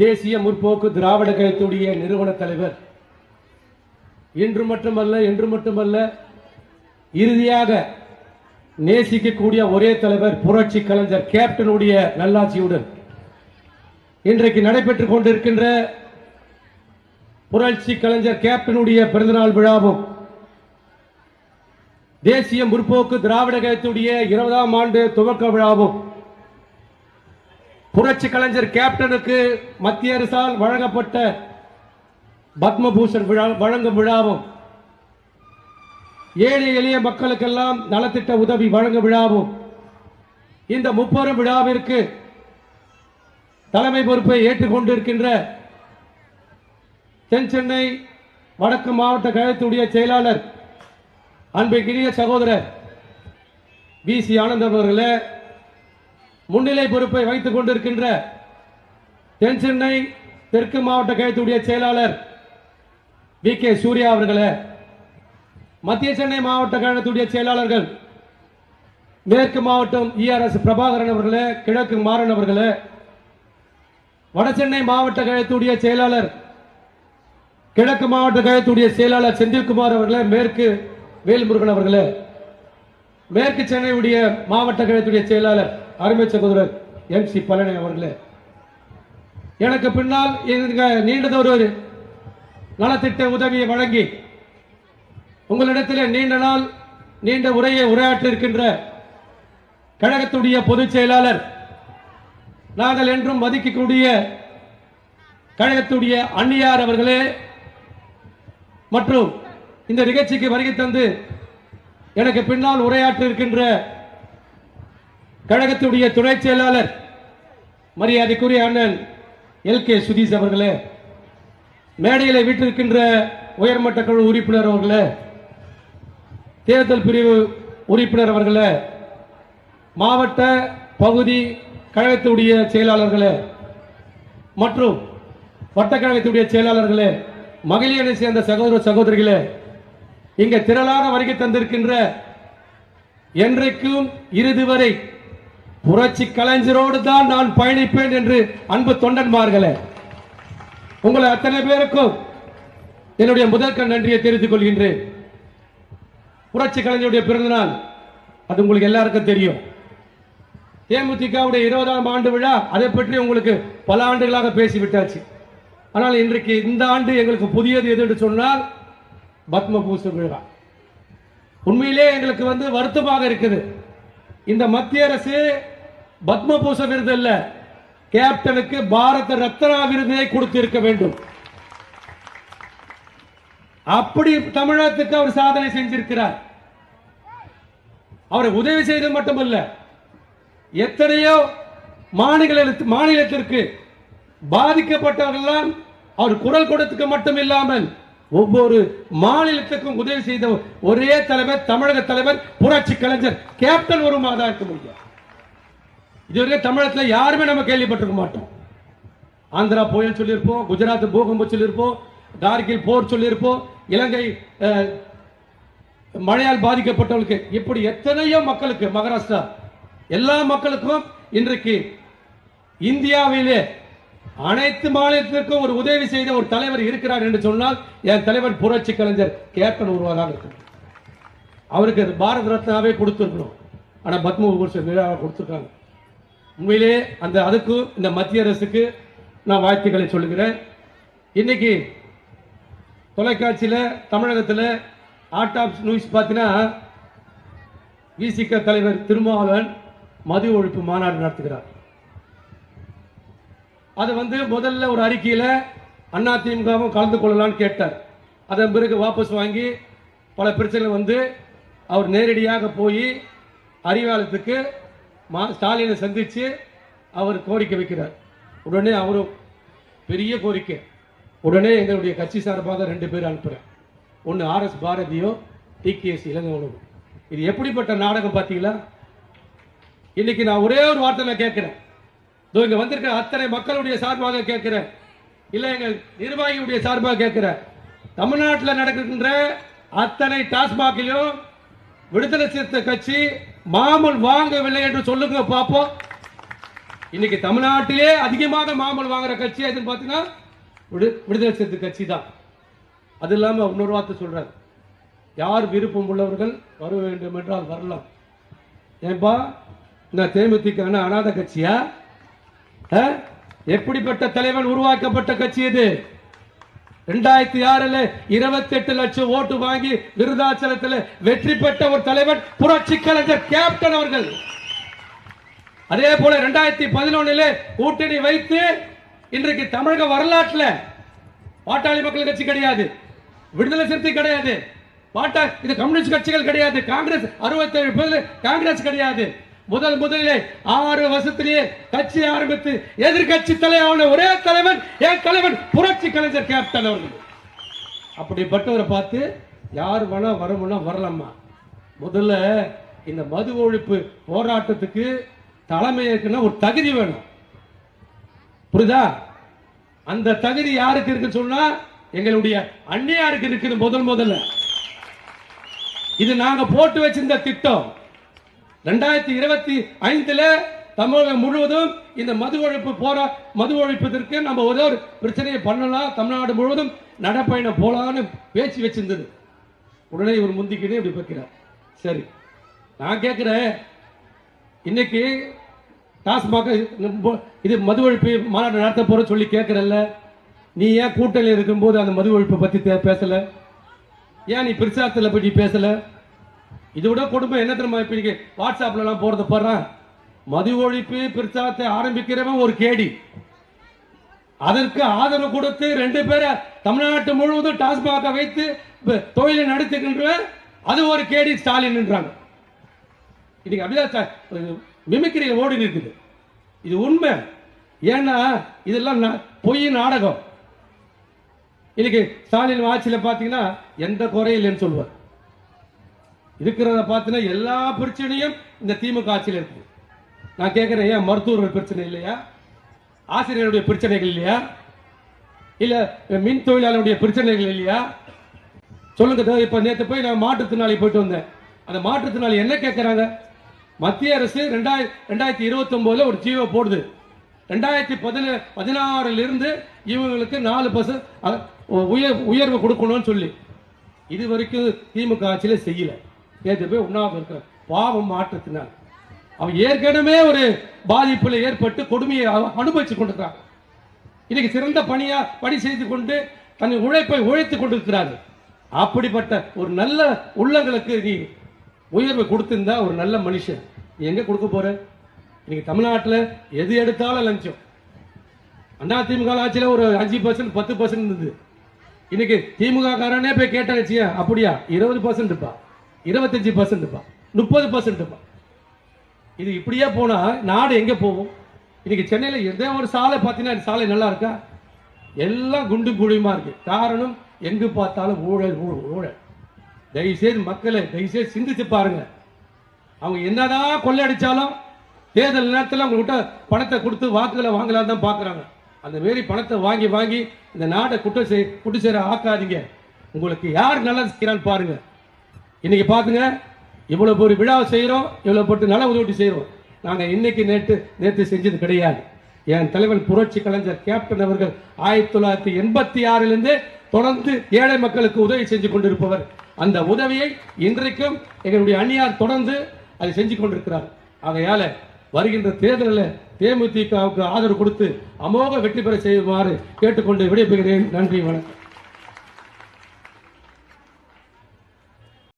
தேசிய முற்போக்கு திராவிட கழகத்துடைய நிறுவன தலைவர். இன்று மட்டுமல்ல என்று மட்டுமல்ல இறுதியாக நேசிக்கக்கூடிய ஒரே தலைவர் புரட்சி கலைஞர் கேப்டனுடைய நல்லாட்சியுடன் இன்றைக்கு நடைபெற்றுக் கொண்டிருக்கின்ற புரட்சி கலைஞர் கேப்டனுடைய பிறந்தநாள் விழாவும் தேசிய முற்போக்கு திராவிட கழகத்துடைய இருபதாம் ஆண்டு துவக்க விழாவும் புரட்சி கலைஞர் கேப்டனுக்கு மத்திய அரசால் வழங்கப்பட்ட பத்மபூஷன் விழா வழங்கும் விழாவும் ஏழை எளிய மக்களுக்கெல்லாம் நலத்திட்ட உதவி வழங்கும் விழாவும் இந்த முப்பெரும் விழாவிற்கு தலைமை பொறுப்பை ஏற்றுக்கொண்டிருக்கின்ற தென் சென்னை வடக்கு மாவட்ட கழகத்துடைய செயலாளர் அன்பிற்கினிய சகோதரர் வி சி ஆனந்த் அவர்களே முன்னிலை பொறுப்பை வைத்துக் கொண்டிருக்கின்ற தென் சென்னை தெற்கு மாவட்ட கழகத்துடைய செயலாளர் வி. கே. சூர்யா அவர்களே மத்திய சென்னை மாவட்ட கழகத்துடைய செயலாளர்கள் மேற்கு மாவட்டம் இஆர்எஸ் பிரபாகரன் அவர்களே கிழக்கு மாறன் அவர்களே வடசென்னை மாவட்ட கழகத்துடைய செயலாளர் கிழக்கு மாவட்ட கழகத்துடைய செயலாளர் செந்தில்குமார் அவர்களே மேற்கு வேல்முருகன் அவர்களே மேற்கு சென்னையுடைய மாவட்ட கழகத்துடைய செயலாளர் அருமை சகோதரர் எம் சி பழனி அவர்களே. எனக்கு பின்னால் நீண்டதொரு நலத்திட்ட உதவியை வழங்கி உங்களிடத்திலே நீண்ட நாள் நீண்ட உரையை உரையாற்றிருக்கின்ற கழகத்துடைய பொதுச் செயலாளர் நாங்கள் என்றும் மதிக்கக்கூடிய கழகத்துடைய அன்னியார் அவர்களே மற்றும் இந்த நிகழ்ச்சிக்கு வருகை தந்து எனக்கு பின்னால் உரையாற்றிருக்கின்ற கழகத்துடைய துணை செயலாளர் மரியாதைக்குரிய அண்ணன் எல் கே சுதீஷ் அவர்களே மேடையில் வீட்டிருக்கின்ற உயர்மட்ட குழு உறுப்பினர் அவர்களே தேர்தல் பிரிவு உறுப்பினர் அவர்களே மாவட்ட பகுதி கழகத்துடைய செயலாளர்களே மற்றும் வட்டக்கழகத்துடைய செயலாளர்களே மகளிரை சேர்ந்த சகோதர சகோதரிகளே இங்கே திரளான வருகை தந்திருக்கின்ற என்றைக்கும் இறுதி வரை புரட்சி கலைஞரோடு தான் நான் பயணிப்பேன் என்று அன்பு தொண்டன்மார்களே. உங்களை அத்தனை பேருக்கும் என்னுடைய முதற்கண் நன்றியை தெரிவித்துக் கொள்கின்றேன். புரட்சி கலைஞருடைய பிறந்தநாள் அது உங்களுக்கு எல்லாருக்கும் தெரியும். தேமுதிகவுடைய இருபதாம் ஆண்டு விழா அதை பற்றி உங்களுக்கு பல ஆண்டுகளாக பேசிவிட்டாச்சு. ஆனால் இன்றைக்கு இந்த ஆண்டு எங்களுக்கு புதியது எது என்று சொன்னால் பத்மபூஷன் விழா. உண்மையிலே எங்களுக்கு வந்து வருத்தமாக இருக்குது. இந்த மத்திய அரசு பத்மபூஷ விருது இல்ல. கேப்டனுக்கு பாரத ரத்னா விருதை கொடுத்து இருக்க வேண்டும். அப்படி தமிழகத்துக்கு அவர் சாதனை செஞ்சிருக்கிறார். அவரை உதவி செய்தது மட்டுமல்ல. எத்தனையோ மாநில மாநிலத்திற்கு பாதிக்கப்பட்டவர்கள் அவர் குரல் கொடுத்துக்க மட்டும் இல்லாமல் ஒவ்வொரு மாநிலத்துக்கும் உதவி செய்த ஒரே தலைவர் தமிழக தலைவர் புரட்சி கலைஞர் கேப்டன் ஒரு மாதம் இருக்க முடியும் இதுவரை தமிழகத்தில் யாருமே நம்ம கேள்விப்பட்டிருக்க மாட்டோம். ஆந்திரா புயல் சொல்லியிருப்போம் குஜராத் பூகம்பம் சொல்லியிருப்போம் கார்கில் போர் சொல்லியிருப்போம் இலங்கை மழையால் பாதிக்கப்பட்டவர்களுக்கு இப்படி எத்தனையோ மக்களுக்கு மகாராஷ்டிரா எல்லா மக்களுக்கும் இன்றைக்கு இந்தியாவிலே அனைத்து மாநிலத்திற்கும் ஒரு உதவி செய்த ஒரு தலைவர் இருக்கிறார் என்று சொன்னால் என் தலைவர் புரட்சி கலைஞர் கேப்டன் உருவாக இருக்கும் அவருக்கு பாரத ரத்னாவே கொடுத்துருக்கணும். ஆனால் பத்ம விபூஷன் விழாவை கொடுத்துருக்காங்க. உண்மையிலே அந்த அதுக்கும் இந்த மத்திய அரசுக்கு நான் வாழ்த்துக்களை சொல்லுகிறேன். இன்னைக்கு தொலைக்காட்சியில் தமிழகத்தில் ஆர்ட் ஆஃப் நியூஸ் பார்த்தீங்கன்னா விசிக தலைவர் திருமாவளவன் மது ஒழிப்பு மாநாடு நடத்துகிறார். அது வந்து முதல்ல ஒரு அறிக்கையில் அதிமுகவும் கலந்து கொள்ளலாம்னு கேட்டார். அதன் பிறகு வாபஸ் வாங்கி பல பிரச்சனைகள் வந்து அவர் நேரடியாக போய் அறிவாலயத்துக்கு மா ஸ்டாலினை சந்தித்து அவர் கோரிக்கை வைக்கிறார். உடனே அவரும் பெரிய கோரிக்கை. உடனே எங்களுடைய கட்சி சார்பாக ரெண்டு பேர் அனுப்புகிறேன் ஒன்று ஆர்எஸ் பாரதியோ டிகேஎஸ் இளங்கவனும். இது எப்படிப்பட்ட நாடகம் பார்த்தீங்களா? இன்னைக்கு நான் ஒரே ஒரு வார்த்தை நான் கேட்குறேன். இங்க வந்திருக்கிற அத்தனை மக்களுடைய சார்பாக கேட்கிறேன் இல்ல எங்க நிர்வாகியுடைய சார்பாக கேட்கிறேன் தமிழ்நாட்டில் நடக்கின்ற அத்தனை டாஸ்மாகிலும் விடுதலை சிறுத்தை கட்சி மாமல் வாங்கவில்லை என்று சொல்லுங்க பார்ப்போம் இன்னைக்கு தமிழ்நாட்டிலே அதிகமாக மாமல் வாங்குற கட்சி எதுன்னு பார்த்தீங்கன்னா விடு- விடுதலை சிறுத்தை கட்சி தான். அது இல்லாமல் இன்னொரு வார்த்தை சொல்றாரு யார் விருப்பம் உள்ளவர்கள் வர வேண்டும் என்றால் வரலாம். ஏன்பா நான் தேமுதிக ன்னா அநாத கட்சியா? எப்படிப்பட்ட தலைவன் உருவாக்கப்பட்ட கட்சி இது? ரெண்டாயிரத்தி ஆறுல இருபத்தி எட்டு லட்சம் ஓட்டு வாங்கி விருதாச்சலத்தில் வெற்றி பெற்ற ஒரு தலைவன் புரட்சி கலைஞர் கேப்டன் அவர்கள். அதே போல ரெண்டாயிரத்தி பதினொன்னுல கூட்டணி வைத்து இன்றைக்கு தமிழக வரலாற்றுல பாட்டாளி மக்கள் கட்சி கிடையாது விடுதலை சிறுத்தை கிடையாது பாட்டா இது கம்யூனிஸ்ட் கட்சிகள் கிடையாது காங்கிரஸ் அறுபத்தேழு ஏழு காங்கிரஸ் கிடையாது. முதல் முதலிலே ஆறு வருஷத்திலேயே கட்சி ஆரம்பித்து எதிர்கட்சி தலைவன ஒரே தலைவன் என் தலைவன் புரட்சி கலைஞர் கேப்டன் அவர்கள். அப்படிப்பட்டவரை பார்த்து யார் வேணா வரமுன்னா வரலாமா? முதல்ல இந்த மது ஒழிப்பு போராட்டத்துக்கு தலைமை ஏற்கனவே ஒரு தகுதி வேணும். புரியுதா? அந்த தகுதி யாருக்கு இருக்கு சொன்னா எங்களுடைய அந்நியாருக்கு இருக்குது முதல் முதல்ல. இது நாங்க போட்டு வச்சிருந்த திட்டம். ரெண்டாயிரத்தி இருபத்தி ஐந்துல தமிழகம் முழுவதும் இந்த மது ஒழிப்பு போரா மது ஒழிப்பதற்கு நம்ம ஒரே ஒரு பிரச்சனையை பண்ணலாம். தமிழ்நாடு முழுவதும் நடப்பயணம் போலான்னு பேச்சு வச்சிருந்தது. உடனே இவர் முந்திக்கிட்டே இப்படி பார்க்கிறார் சரி நான் கேட்கிறேன் இன்னைக்கு டாஸ்மாக இது மது ஒழிப்பு மாநாடு நடத்த போற சொல்லி கேட்கறல்ல. நீ ஏன் கூட்டணியில் இருக்கும்போது அந்த மது ஒழிப்பை பத்தி தே- பேசல? ஏன் நீ பிரச்சாரத்தில் பற்றி பேசலை? இதை விட கொடுமை என்ன தெரியுமா இப்ப இன்னைக்கு வாட்ஸ்அப்ல எல்லாம் போறது மது ஒழிப்பு பிரச்சாரத்தை ஆரம்பிக்கிறவன் ஒரு கேடி. அதற்கு ஆதரவு கொடுத்து ரெண்டு பேரை தமிழ்நாட்டு முழுவதும் டாஸ்மாக வைத்து தொழிலை நடத்துகின்ற அது ஒரு கேடி ஸ்டாலின்ன்றாங்க இன்னைக்கு அப்படிதான் சார் மிமிக்கிரியில் ஓடி நிற்குது. இது உண்மை. ஏன்னா இதெல்லாம் பொய் நாடகம். இன்னைக்கு ஸ்டாலின் ஆட்சியில் பார்த்தீங்கன்னா எந்த குறையில்லைன்னு சொல்லுவார். இருக்கிறத பார்த்தீங்கன்னா எல்லா பிரச்சனையும் இந்த திமுக ஆட்சியில் இருக்குது நான் கேட்குறேன் ஏன் மருத்துவர்கள் பிரச்சனை இல்லையா? ஆசிரியருடைய பிரச்சனைகள் இல்லையா? இல்ல மின் தொழிலாளருடைய பிரச்சனைகள் இல்லையா? சொல்லுங்க தோ, இப்ப நேற்று போய் நான் மாற்றுத்திறனாளி போயிட்டு வந்தேன். அந்த மாற்றுத்திறனாளி என்ன கேட்கறாங்க மத்திய அரசு ரெண்டாயிர ரெண்டாயிரத்தி இருபத்தி ஒன்பதுல ஒரு ஜீவோ போடுது. ரெண்டாயிரத்தி பதின பதினாறுல இருந்து இவங்களுக்கு நாலு பர்சன்ட் உயர் உயர்வு கொடுக்கணும்னு சொல்லி. இது வரைக்கும் திமுக ஆட்சியில செய்யலை. ஏற்று போய் உண்ணாவிரதம் இருக்க பாவம் மாற்றத்தினால். அவன் ஏற்கனவே ஒரு பாதிப்பில் ஏற்பட்டு கொடுமையை அனுபவிச்சு கொண்டிருக்கிறான். இன்னைக்கு சிறந்த பணியா பணி செய்து கொண்டு தன் உழைப்பை உழைத்து கொண்டிருக்கிறாரு. அப்படிப்பட்ட ஒரு நல்ல உள்ளங்களுக்கு நீ உயர்வை கொடுத்திருந்தா ஒரு நல்ல மனுஷன். நீ எங்க கொடுக்க போற? இன்னைக்கு தமிழ்நாட்டில் எது எடுத்தாலும் லஞ்சம். அண்ணா திமுக ஆட்சியில் ஒரு அஞ்சு பர்சன்ட் பத்து பர்சன்ட் இருந்தது. இன்னைக்கு திமுக காரனே போய் கேட்ட அப்படியா? இருபது பர்சன்ட் இருப்பா இருபத்தஞ்சு பர்சன்ட் இருப்பா முப்பது பர்சன்ட் இருப்பா இது இப்படியே போனால் நாடு எங்கே போகும்? இன்னைக்கு சென்னையில் எந்த ஒரு சாலை பார்த்தீங்கன்னா இந்த சாலை நல்லா இருக்கா? எல்லாம் குண்டு குழியுமா இருக்கு. காரணம் எங்கு பார்த்தாலும் ஊழல் ஊழல் ஊழல். தயவுசெய்து மக்களை தயவுசெய்து சிந்திச்சு பாருங்க. அவங்க என்னதான் கொள்ளையடிச்சாலும் தேர்தல் நேரத்தில் அவங்ககிட்ட பணத்தை கொடுத்து வாக்குகளை வாங்கலாம் தான் பார்க்குறாங்க அந்த மாரி பணத்தை வாங்கி வாங்கி இந்த நாட்டை குட்ட செய் குட்டு சேர ஆக்காதீங்க. உங்களுக்கு யார் நல்லது செய்கிறான்னு பாருங்கள் இன்றைக்கி பார்த்துங்க இவ்வளோ பெரிய விழா செய்கிறோம் இவ்வளோ போட்டு நல உதவி செய்கிறோம் நாங்கள் இன்றைக்கி நேற்று நேற்று செஞ்சது கிடையாது. என் தலைவன் புரட்சி கலைஞர் கேப்டன் அவர்கள் ஆயிரத்தி தொள்ளாயிரத்தி எண்பத்தி ஆறிலிருந்து தொடர்ந்து ஏழை மக்களுக்கு உதவி செஞ்சு கொண்டிருப்பவர். அந்த உதவியை இன்றைக்கும் எங்களுடைய அணியார் தொடர்ந்து அதை செஞ்சு கொண்டிருக்கிறார். ஆகையால வருகின்ற தேர்தலில் தேமுதிகவுக்கு ஆதரவு கொடுத்து அமோக வெற்றி பெற செய்யுமாறு கேட்டுக்கொண்டு விடைபெறுகிறேன். நன்றி வணக்கம்.